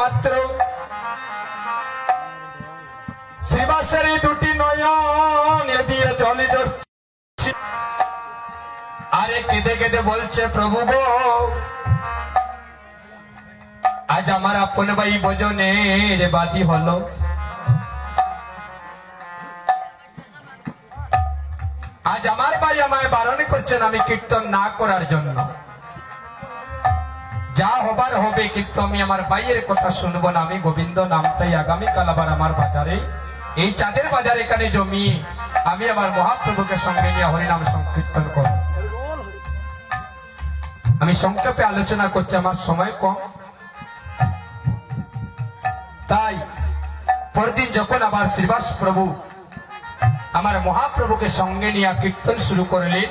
মাত্র। শ্রীবাসের দুটি নয়ন এ দিয়ে জলে ঝরছে আরে কেঁদে কেঁদে বলছে, প্রভু গো, আজ আমার আপন ভাই ভোজনের বাদী হলো। আজ আমার ভাই আমায় বারণ করছেন আমি কীর্তন না করার জন্য। যা হবার হবে, কিন্তু আমি আমার ভাইয়ের কথা শুনব না। আমি গোবিন্দ নামটাই আগামীকাল আবার আমার বাজারে। এই চাঁদের বাজার এখানে জমি। আমি আমার মহাপ্রভুকে সঙ্গে নিয়ে হরিনাম সংকীর্তন করব। আমি সংক্ষেপে আলোচনা করছি, আমার সময় কম। তাই পরদিন যখন আবার শ্রীবাস প্রভু আমার মহাপ্রভুকে সঙ্গে নিয়ে কীর্তন শুরু করলেন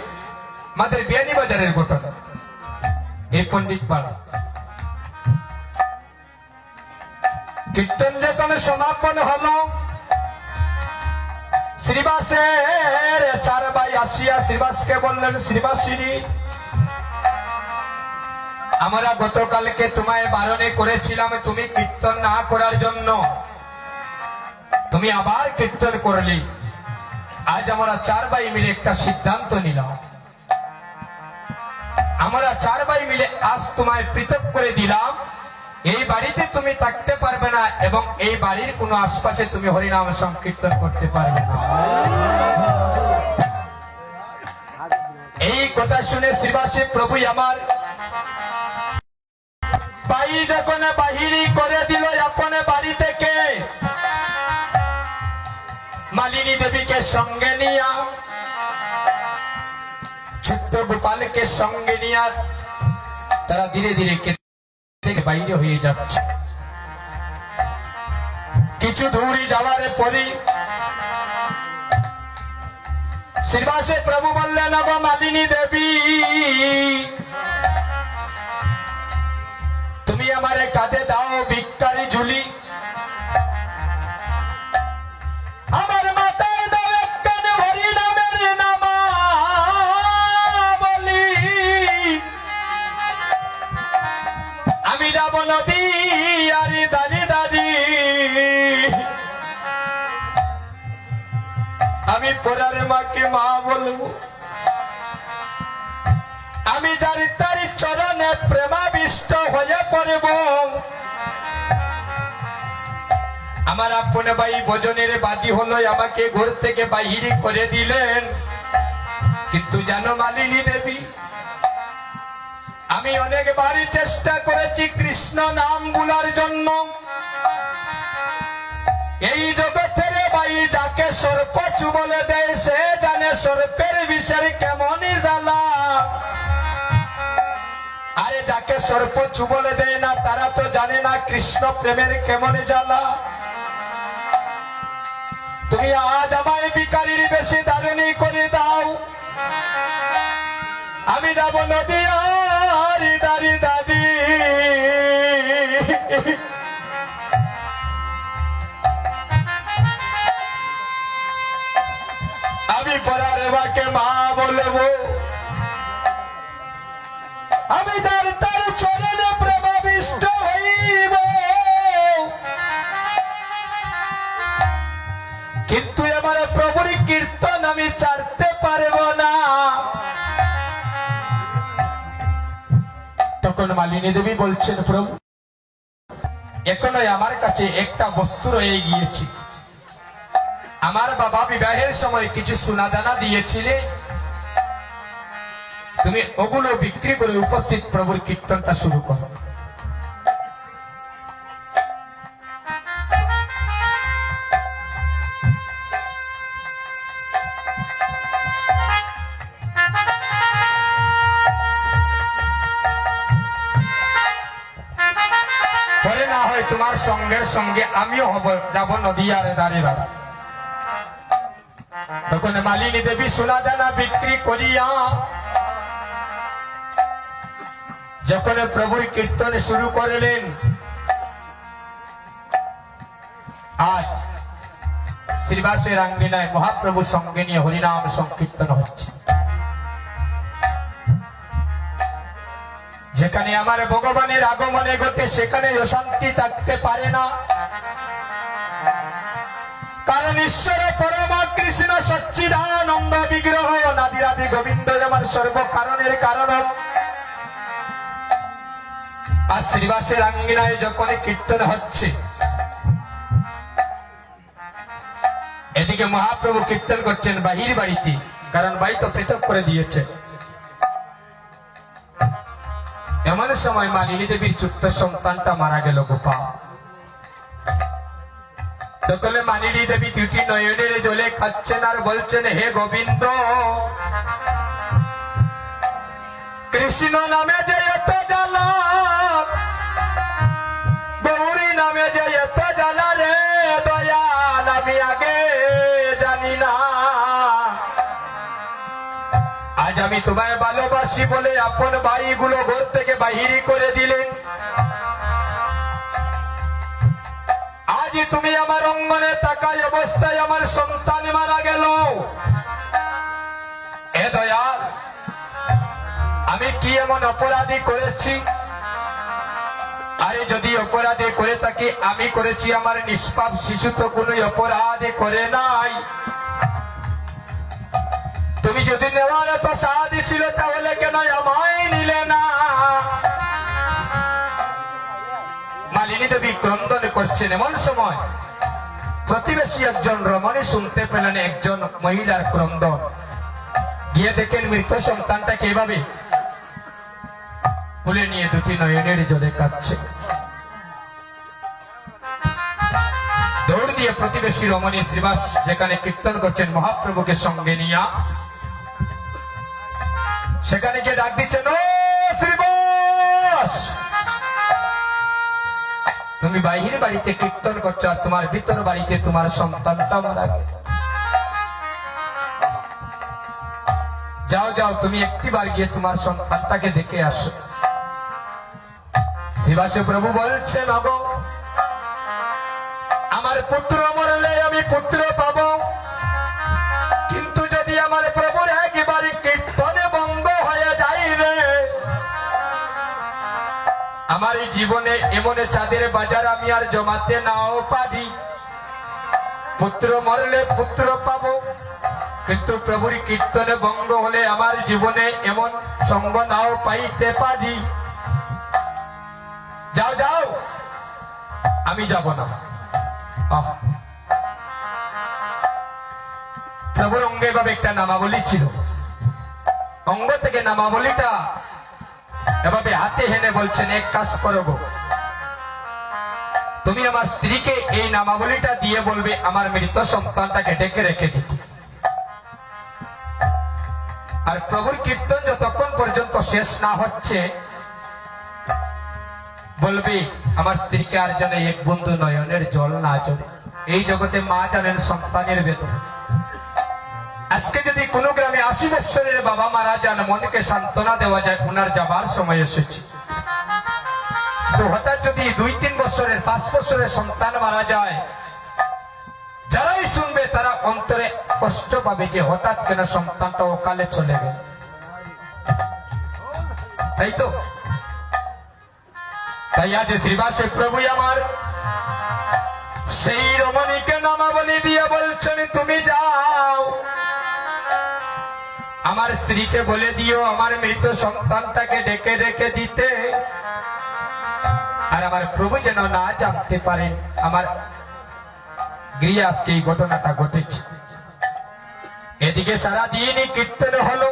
আমাদের বিয়ানী বাজারের ঘটনা। এই পাড়া কীর্তন সমাপন হলো, শ্রীবাসের চার ভাই আসিয়া শ্রীবাসকে বললেন, শ্রীবাসিনী, আমরা গতকালকে তোমায় বারণে করেছিলাম, তুমি কীর্তন না করার জন্য। তুমি আবার কীর্তন করলি। আজ আমরা চার ভাই মিলে একটা সিদ্ধান্ত নিলাম। আমরা চার ভাই মিলে আজ তোমায় পৃথক করে দিলাম। এই বাড়িতে তুমি থাকতে পারবে না এবং এই বাড়ির কোনো আশপাশে তুমি হরিনাম সংকীর্তন করতে পারবে না। এই কথা শুনে শ্রীবাসী প্রভু আমার ভাই যখন বাহিরি করে দিল আপন বাড়ি থেকে, মালিনী দেবীকে সঙ্গে নিয়া গোপালকে সঙ্গে নিয়া তারা ধীরে ধীরে থেকে বাইরে হয়ে যাচ্ছে। কিছু দূরই যাওয়ার পরে শ্রীবাসে প্রভু বললেন মালিনী দেবী, তুমি আমারে কাঁধে দাও ভিক্ষারি ঝুলি। যাব নদী, আরি দাদি দাদি আমি পড়ার মাকে মা বলব, আমি যার তার চরণে প্রেমাবিষ্ট হয়ে পড়ব। আমার আপন ভাই ভোজনের বাদী হলো, আমাকে ঘর থেকে বাহির করে দিলেন। কিন্তু জানো মালিনী দেবী আমি অনেকবারই চেষ্টা করেছি কৃষ্ণ নামগুলার জন্য। এই জগতের ভাই যাকে সর্প চুবলে দেয়, সে জানে সর্পের বিষের কেমনই জ্বালা। আরে যাকে সর্প চুবলে দেয় না, তারা তো জানে না কৃষ্ণ প্রেমের কেমন জ্বালা। তুমি আজ আমায় বিকারির বেশি দারুণী করে দাও। আমি যাব নদী আর দাঁড়ি দাদি আমি পড়ার বাকে মা বলব। আমি যার তার চরণে মালিনী বলছেন, প্রভু এখনও আমার কাছে একটা বস্তু রয়ে গিয়েছে। আমার বাবা বিবাহের সময় কিছু সোনা দানা দিয়েছিলে। তুমি ওগুলো বিক্রি করে উপস্থিত প্রভুর কীর্তনটা শুরু করো। সঙ্গের সঙ্গে আমিও হব, যাব নদীয়ারে দাঁড়িয়ে দাঁড়া তখন মালিনী দেবী সোনা দানা বিক্রি করিয়া যখন প্রভুর কীর্তন শুরু করলেন, আজ শ্রীবাসের আঙ্গিনায় মহাপ্রভু সঙ্গে নিয়ে হরিনাম সংকীর্তন হচ্ছে। যেখানে আমার ভগবানের আগমনে গতি সেখানে অশান্তি থাকতে পারে না। কারণ ঈশ্বর পরমা কৃষ্ণ সচ্চিদানন্দ বিগ্রহ নাদিরাদি গোবিন্দ আমার সর্ব কারণের কারণ আর শ্রীবাসের আঙ্গিনায় যখন কীর্তন হচ্ছে, এদিকে মহাপ্রভু কীর্তন করছেন বাহির বাড়িতে, কারণ বাড়ি তো পৃথক করে দিয়েছে। এমন সময় মালিনী দেবীর ছোট্ট সন্তানটা মারা গেল গোপাল তখন মালিনী দেবী দুটি নয়নের জলে খাচ্ছেন আর বলছেন, হে গোবিন্দ, কৃষ্ণ নামে যে এত আমি তোমায় ভালোবাসি বলে আপন বাড়িগুলো ঘর থেকে বাহিরি করে দিলেন। আজ তুমি আমার অঙ্গনে তাকাই অবস্থায় আমার সন্তান মারা গেল। এ দয়াল, আমি কি এমন অপরাধী করেছি? আরে যদি অপরাধী করে থাকি, আমি করেছি, আমার নিষ্পাপ শিশু তো কোনো অপরাধী করে নাই। তুমি যদি নেওয়ার এত সাহায্য ছিল, তাহলে কেন আমায় নিলে না? মালিনী দেবী ক্রন্দন করছেন এমন সময় প্রতিবেশী একজন রমণী শুনতে পেলেন একজন মহিলার ক্রন্দন। গিয়ে দেখেন মৃত সন্তানটাকে এভাবে তুলে নিয়ে দুটি নয়নের জলে কাঁদছে দৌড় দিয়ে প্রতিবেশী রমণী শ্রীবাস যেখানে কীর্তন করছেন, মহাপ্রভুকে সঙ্গে নিয়া সেখানে গিয়ে ডাক দিচ্ছেন, ও শ্রীবাস! তুমি বাহির বাড়িতে কীর্তন করছ আর তোমার ভিতর বাড়িতে তোমার সন্তানটা মারা গেছে যাও যাও, তুমি একটিবার গিয়ে তোমার সন্তানটাকে দেখে আসো। শিবাসে প্রভু বলছেন আমার পুত্র মরলে আমি পুত্র আমার এই জীবনে এমন চাঁদের বাজার আমি আর জমাতে নাও পারি। পুত্র মরলে পুত্র পাবো, কিন্তু প্রভুর কীর্তনে বঙ্গ হলে আমার জীবনে এমন সঙ্গ নাও পাইতে পারি। যাও যাও, আমি যাব না। প্রভুর অঙ্গে ভাবে একটা নামাবলী ছিল। অঙ্গ থেকে নামাবলীটা এভাবে হাতে হেনে বলছেন, এক কাজ করো গো। তুমি আমার স্ত্রীকে এই নামাবলীটা দিয়ে বলবে, আমার মৃত সন্তানটাকে ডেকে রেখে দিতে। আর প্রভুর কীর্তন যতক্ষণ পর্যন্ত শেষ না হচ্ছে, বলবি, আমার স্ত্রীকে আর জানে এক বন্ধু নয়নের জল না চলে এই জগতে মা জানেন সন্তানের বেদনা। আজকে যদি কোনো গ্রামে আশি বৎসরের বাবা মারা যান, মনকে সান্ত্বনা দেওয়া যায় ওনার যাবার সময় এসেছে। তো হঠাৎ যদি দুই তিন বছরের, পাঁচ বছরের সন্তান মারা যায়, যারাই শুনবে তারা অন্তরে কষ্ট পাবে যে হঠাৎ কেন সন্তানটা অকালে চলে গেল। তাই তো? তাই আজ শ্রীবাসে প্রভু আমার সেই রমণীকে নামাবলি দিয়ে বলছেন, তুমি যাও। আমার স্ত্রীকে বলে দিও, আমার মৃত সন্তানটাকে ডেকে ডেকে দিতে। আর আমার প্রভু যেন না জানতে পারেন আমার গৃহে আজকে এই ঘটনাটা ঘটেছে। এদিকে সারা দিনই কীর্তন হলো।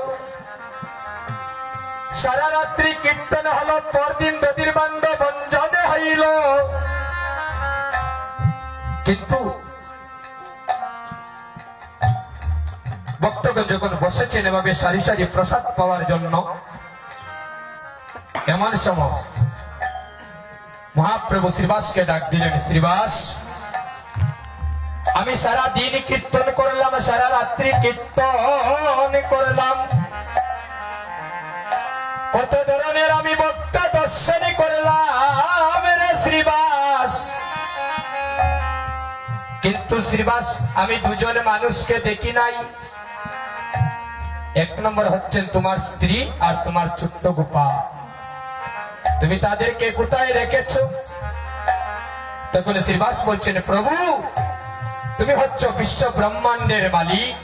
সারা রাত্রি কীর্তন হলো, পরদিন নদীর বান্ধ বঞ্জনে হইল। কিন্তু যখন বসেছেন এভাবে সারি সারি প্রসাদ পাওয়ার জন্য, এমন সময় মহাপ্রভু শ্রীবাসকে ডাক দিলেন, শ্রীবাস, আমি সারা দিন কীর্তন করলাম, সারা রাত্রি কীর্তন করলাম। কত ধরনের আমি বক্তা দর্শন করলাম রে শ্রীবাস। কিন্তু শ্রীবাস, আমি দুজন মানুষকে দেখি নাই। এক নম্বর হচ্ছেন তোমার স্ত্রী আর তোমার ছোট্ট গোপা। তুমি তাদেরকে কোথায় রেখেছো? তখন শ্রীবাস বলছেন, প্রভু, তুমি হচ্ছ বিশ্ব ব্রহ্মাণ্ডের মালিক।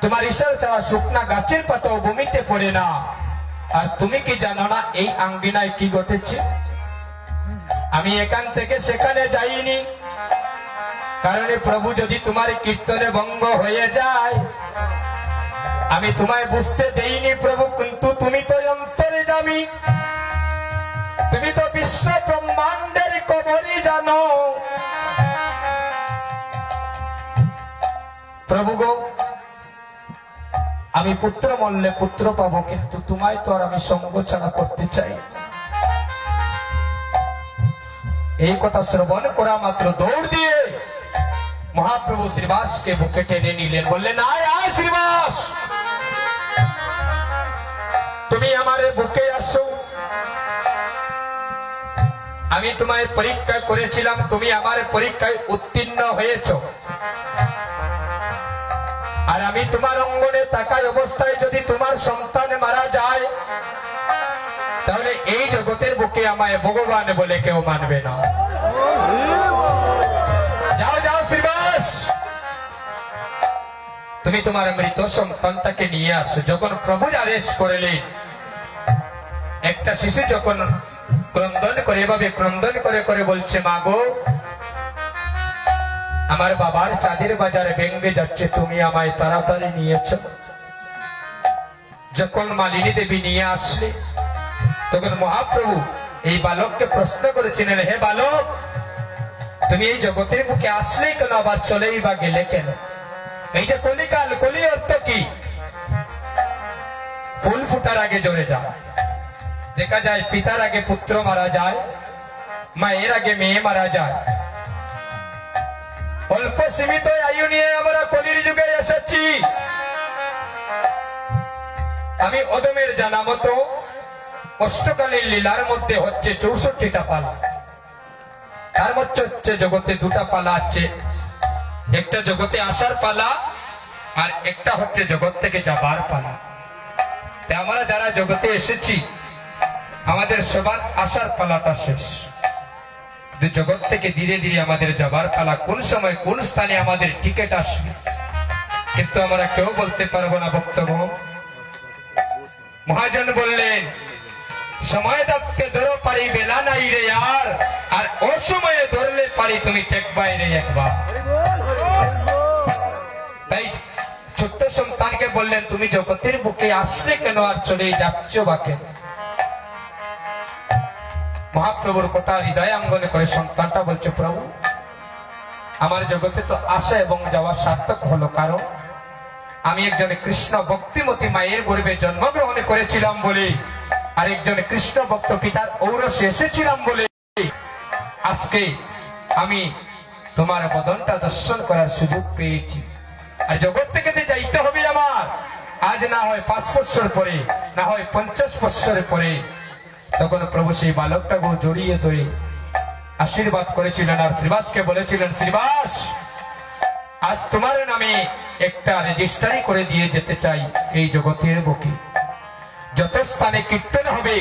তোমার ঈশ্বর ছাড়া শুকনা গাছের পাতাও ভূমিতে পড়ে না। আর তুমি কি জানো না এই আঙ্গিনায় কি ঘটেছে? আমি এখান থেকে সেখানে যাইনি। কারণ প্রভু, যদি তোমার কীর্তনে ভঙ্গ হয়ে যায় আমি তোমায় বুঝতে দেইনি প্রভু, কিন্তু তুমি তো অন্তরে যাবি তুমি তো বিশ্ব ব্রহ্মাণ্ডের কবরই জানো। প্রভু গো, আমি পুত্র মরলে পুত্র পাবো, কিন্তু তোমায় তো আর আমি ছাড়া করতে চাই। এই কথা শ্রবণ করা মাত্র দৌড় দিয়ে মহাপ্রভু শ্রীবাসকে বুকে টেনে নিলেন, বললেন, আয় আয় শ্রীবাস! আমার বুকে আসো। আমি তোমায় পরীক্ষা করেছিলাম, তুমি আমার পরীক্ষায় উত্তীর্ণ হয়েছো। আর আমি তোমার অঙ্গনে তাকাই অবস্থায় যদি তোমার সন্তান মারা যায়, তাহলে এই জগতের বুকে আমায় ভগবান বলে কেউ মানবে না। যাও যাও, শ্রীবাস! তুমি তোমার মৃত সন্তানটাকে নিয়ে আসো। যখন প্রভু আদেশ করলেন একটা শিশু যখন ক্রন্দন করে, এভাবে ক্রন্দন করে করে বলছে, মা গো, আমার বাবার চাঁদের বাজারে ভেঙ্গে যাচ্ছে, তুমি আমায় তাড়াতাড়ি নিয়েছ। যখন মালিনী দেবী নিয়ে আসলে, তখন মহাপ্রভু এই বালককে প্রশ্ন করেছিলেন, হে বালক, তুমি এই জগতের বুকে আসলেই কেন, আবার চলেই বা গেলে কেন? এই যে কলিকাল কলি অর্থ কি? ফুল ফুটার আগে জ্বরে যায় দেখা যায় পিতার আগে পুত্র মারা যায় মায়ের আগে মেয়ে মারা যায় অল্প সীমিত আয়ু নিয়ে আমরা কলির যুগে এসেছি আমি অদমের জানা মতো অষ্টকালীর লীলার মধ্যে হচ্ছে চৌষট্টিটা পালা তার মধ্যে হচ্ছে জগতে দুটা পালা আছে একটা জগতে আসার পালা আর একটা হচ্ছে জগৎ থেকে যাবার পালা আমরা যারা জগতে এসেছি আমাদের সবার আসার পালাটা শেষ। জগৎ থেকে ধীরে ধীরে আমাদের যাবার পালা কোন সময় কোন স্থানে আমাদের টিকিট আসবে, কিন্তু আমরা কেউ বলতে পারব না বক্তব্য মহাজন বললেন, সময় থাকতে ধরো পারি বেলা নাই রে আর আর অসময়ে ধরলে পারি তুমি টেকবাই রে একবার। তাই ছোট্ট সন্তানকে বললেন, তুমি জগতের বুকে আসলে কেন আর চলে যাচ্ছ বা কেন? মহাপ্রভুর কথা হৃদয় অঙ্গনে করে সন্তানটা বলছে, প্রভু, আমার জগতে তো আসা এবং যাওয়া সার্থক হলো কারণ, আমি একজন কৃষ্ণ ভক্তিমতী মায়ের গর্ভে জন্মগ্রহণ করেছিলাম বলে, আর একজন কৃষ্ণ ভক্ত পিতার ঔরসে এসেছিলাম বলে। আজকে আমি তোমার বদনটা দর্শন করার সুযোগ পেয়েছি। আর জগৎ থেকে যাইতে হবে আমার, আজ না হয় পাঁচ বছর পরে, না হয় পঞ্চাশ বছরের পরে তখন প্রভু সেই বালকটাকে জড়িয়ে ধরে আশীর্বাদ করেছিলেন আর শ্রীবাসকে বলেছিলেন, শ্রীবাস, আজ তোমার নামে একটা রেজিস্ট্রারি করে দিয়ে যেতে চাই এই জগতের বুকে। যত স্থানে কীর্তন হবে,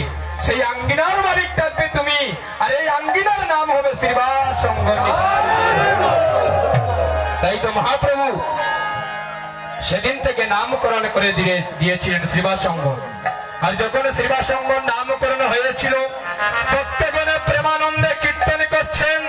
সেই আঙ্গিনার মালিক থাকবে তুমি। আর এই আঙ্গিনার নাম হবে শ্রীবাস তাই তো মহাপ্রভু সেদিন থেকে নামকরণ করে দিয়ে দিয়েছিলেন শ্রীবাস সংঘ আর যখন সেবা সংঘ নামকরণ হয়েছিল প্রত্যেকজনে প্রেমানন্দে কীর্তন করছেন।